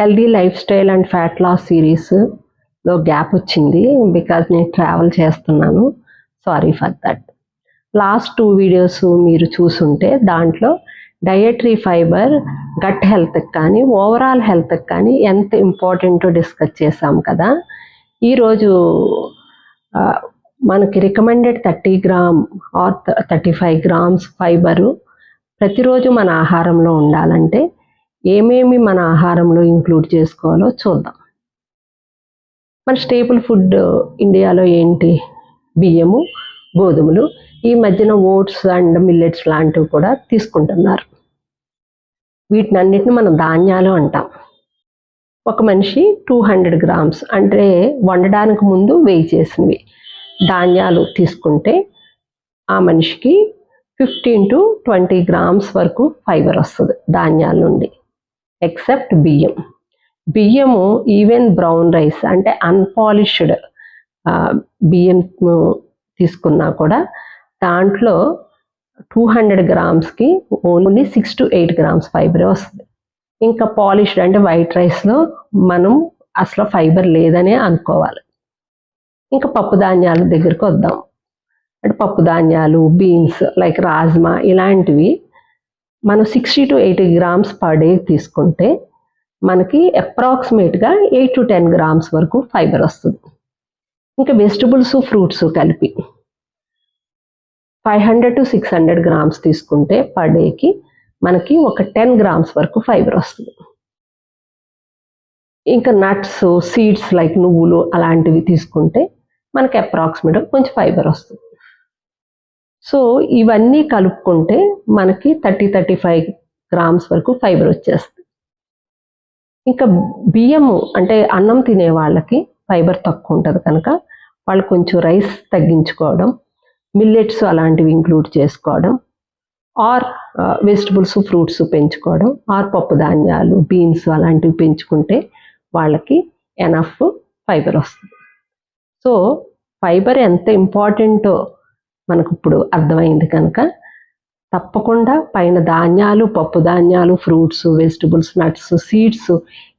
Healthy life style and fat loss సిరీస్లో gap వచ్చింది because నేను ట్రావెల్ చేస్తున్నాను. Sorry for that last two videos మీరు చూసుంటే దాంట్లో డయటరీ ఫైబర్ గట్ హెల్త్కి కానీ ఓవరాల్ హెల్త్కి కానీ ఎంత ఇంపార్టెంటో డిస్కస్ చేసాం కదా. ఈరోజు మనకి recommended thirty gram or thirty five grams fibre ప్రతిరోజు మన ఆహారంలో ఉండాలంటే ఏమేమి మన ఆహారంలో ఇంక్లూడ్ చేసుకోవాలో చూద్దాం. మన స్టేపుల్ ఫుడ్ ఇండియాలో ఏంటి? బియ్యము గోధుమలు ఈ మధ్యన ఓట్స్ అండ్ మిల్లెట్స్ లాంటివి కూడా తీసుకుంటున్నారు. వీటిని అన్నిటిని మనం ధాన్యాలు అంటాం. ఒక మనిషి టూ హండ్రెడ్ గ్రామ్స్ అంటే వండడానికి ముందు వేయి చేసినవి. ధాన్యాలు తీసుకుంటే ఆ మనిషికి ఫిఫ్టీన్ టు ట్వంటీ గ్రామ్స్ వరకు ఫైబర్ వస్తుంది ధాన్యాల నుండి. ఎక్సెప్ట్ బియ్యం. బియ్యము ఈవెన్ బ్రౌన్ రైస్ అంటే అన్పాలిష్డ్ బియ్యం తీసుకున్నా కూడా దాంట్లో two hundred గ్రామ్స్కి only six to eight grams fibre వస్తుంది. ఇంకా పాలిష్డ్ అంటే వైట్ రైస్లో మనం అసలు ఫైబర్ లేదనే అనుకోవాలి. ఇంకా పప్పు ధాన్యాల దగ్గరికి వద్దాం. అంటే పప్పు ధాన్యాలు బీన్స్ లైక్ రాజ్మా ఇలాంటివి మనం sixty to eighty grams per day తీసుకుంటే మనకి అప్రాక్సిమేట్గా ఎయిట్ టు టెన్ గ్రామ్స్ వరకు ఫైబర్ వస్తుంది. ఇంకా వెజిటబుల్స్ ఫ్రూట్స్ కలిపి five hundred to six hundred grams తీసుకుంటే పర్ డేకి మనకి ఒక టెన్ గ్రామ్స్ వరకు ఫైబర్ వస్తుంది. ఇంకా నట్స్ సీడ్స్ లైక్ నువ్వులు అలాంటివి తీసుకుంటే మనకి అప్రాక్సిమేట్గా కొంచెం ఫైబర్ వస్తుంది. సో ఇవన్నీ కలుపుకుంటే మనకి థర్టీ థర్టీ ఫైవ్ గ్రామ్స్ వరకు ఫైబర్ వచ్చేస్తుంది. ఇంకా బియ్యము అంటే అన్నం తినే వాళ్ళకి ఫైబర్ తక్కువ ఉంటుంది కనుక వాళ్ళు కొంచెం రైస్ తగ్గించుకోవడం మిల్లెట్స్ అలాంటివి ఇంక్లూడ్ చేసుకోవడం ఆర్ వెజిటబుల్స్ ఫ్రూట్స్ పెంచుకోవడం ఆర్ పప్పు ధాన్యాలు బీన్స్ అలాంటివి పెంచుకుంటే వాళ్ళకి ఎనఫ్ ఫైబర్ వస్తుంది. సో ఫైబర్ ఎంత ఇంపార్టెంటో మనకు ఇప్పుడు అర్థమైంది కనుక తప్పకుండా పైన ధాన్యాలు పప్పు ధాన్యాలు ఫ్రూట్స్ వెజిటబుల్స్ నట్స్ సీడ్స్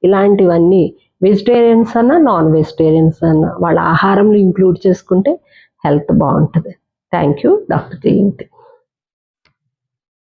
ఇలాంటివన్నీ వెజిటేరియన్స్ అన్నా నాన్ వెజిటేరియన్స్ అన్నా వాళ్ళ ఆహారంలో ఇంక్లూడ్ చేసుకుంటే హెల్త్ బాగుంటుంది. Thank you doctor Jayanthi.